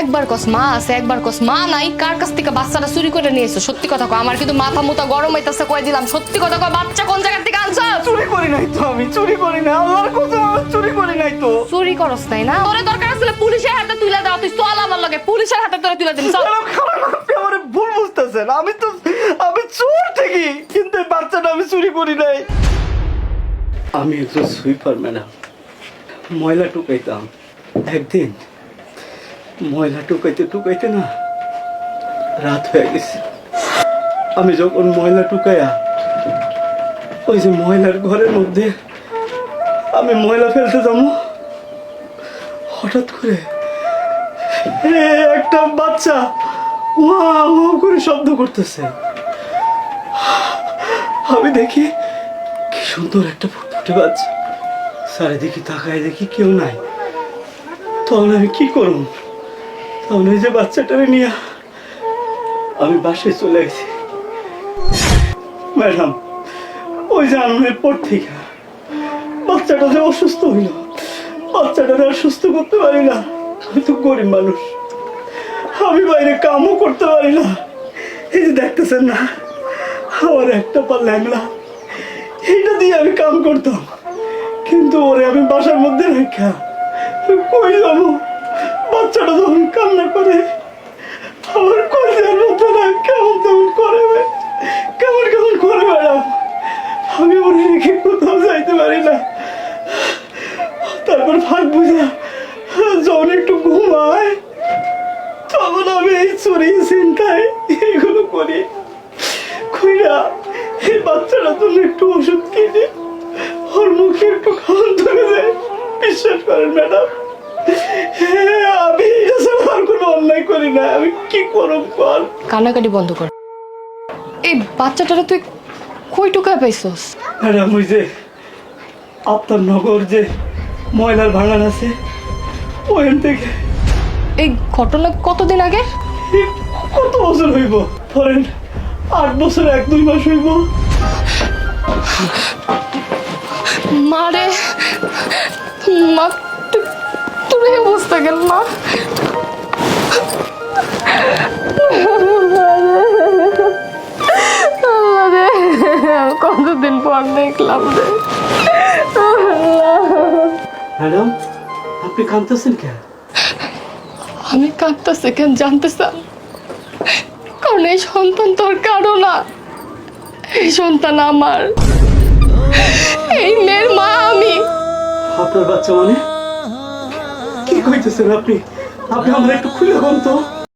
একবার কস মা আছে একবার কস মা নাই কার কাছ থেকে বাচ্চাটা চুরি করে নিয়ে এসো? সত্যি কথা কয় আমার কিন্তু মাথা মুতা গরম হইতাছে কয়ে দিলাম সত্যি কথা কয় বাচ্চা কোন জায়গা থেকে আনছো? চুরি করি নাই তো আমি চুরি করি না আল্লাহর কসম চুরি করি নাই তো। চুরি করস নাই না? তোরে দরকার আসলে পুলিশের হাতে তুলে দাও তুই চল আমার লগে পুলিশের হাতে তোরে তুলে দিন চল। আমার ভুল বুঝতেছেন? আমি তো আমি চোর ঠিকই কিন্তু বাচ্চাটা আমি চুরি করি নাই। আমি একজন সুইপার ম্যাডাম ময়লা টুকাইতাম। একদিন ময়লা টুকাইতে টুকাইতে না রাত হয়ে গেছে। আমি যখন ময়লা টুকাইয়া ওই যে ময়লার ঘরের মধ্যে আমি ময়লা ফেলতে যাব, হঠাৎ করে একটা বাচ্চা করে শব্দ করতেছে। আমি দেখি কি সুন্দর একটা ফুটফুটে বাচ্চা। চারিদিকে তাকায় দেখি কেউ নাই। তখন আমি কি করব ওই যে বাচ্চাটারে নিয়ে আমি বাসায় চলে গেছি। ম্যাডাম, ওই আনন্দের পর থেকে বাচ্চাটা যে অসুস্থ হইল বাচ্চাটারে আর সুস্থ করতে পারি না, আমি তো গরিব মানুষ। আমি বাইরে কামও করতে পারি না। এই যে দেখতেছেন না, আমার একটা পা ল্যাংলা এইটা দিয়ে আমি কাম করতাম। কিন্তু ওরে আমি বাসার মধ্যে রেখা কই যাব? বাচ্চাটা যখন কান্না করে, আমার কলেজের মধ্যে না কেমন তেমন করে কেমন কেমন করে ম্যাডাম। আমি ওরে রেখে কোথাও যাইতে পারি না। তারপর ফাঁক বুঝা, যখন একটু ঘুমায়, তখন আমি এই চুরি চিন্তায় এগুলো করি। কইরা এই বাচ্চাটা জন্য একটু ওষুধ কিনে, ওর মুখে একটু খাওয়ান ধরে দেয়। বিশ্বাস করেন ম্যাডাম। না আমি কি করব বল? কান্নাকাটি বন্ধ কর। এই বাচ্চাটারে তুই কই টুকায় পাইছস? ম্যাডাম ওই যে আপনার নগর যে ময়লার ভাঙান আছে ওখান থেকে। এই ঘটনা কতদিন আগে কত বছর হইব? ধরেন আট বছর এক দুই মাস হইব। মা রে মা তু- তোর অবস্থা কেন মা কতদিন পর দেখলাম রে ম্যাডাম আপনি কাঁদতেছেন কেন? আমি কাঁদতেছে কেন জানতে চান কারণ এই সন্তান তোর কারও না। এই সন্তান আমার। এই মেয়ের মা আমি। আপনার বাচ্চা মানে? কি কইতেছেন আপনি? আপনি আমার একটু খুলে বলতো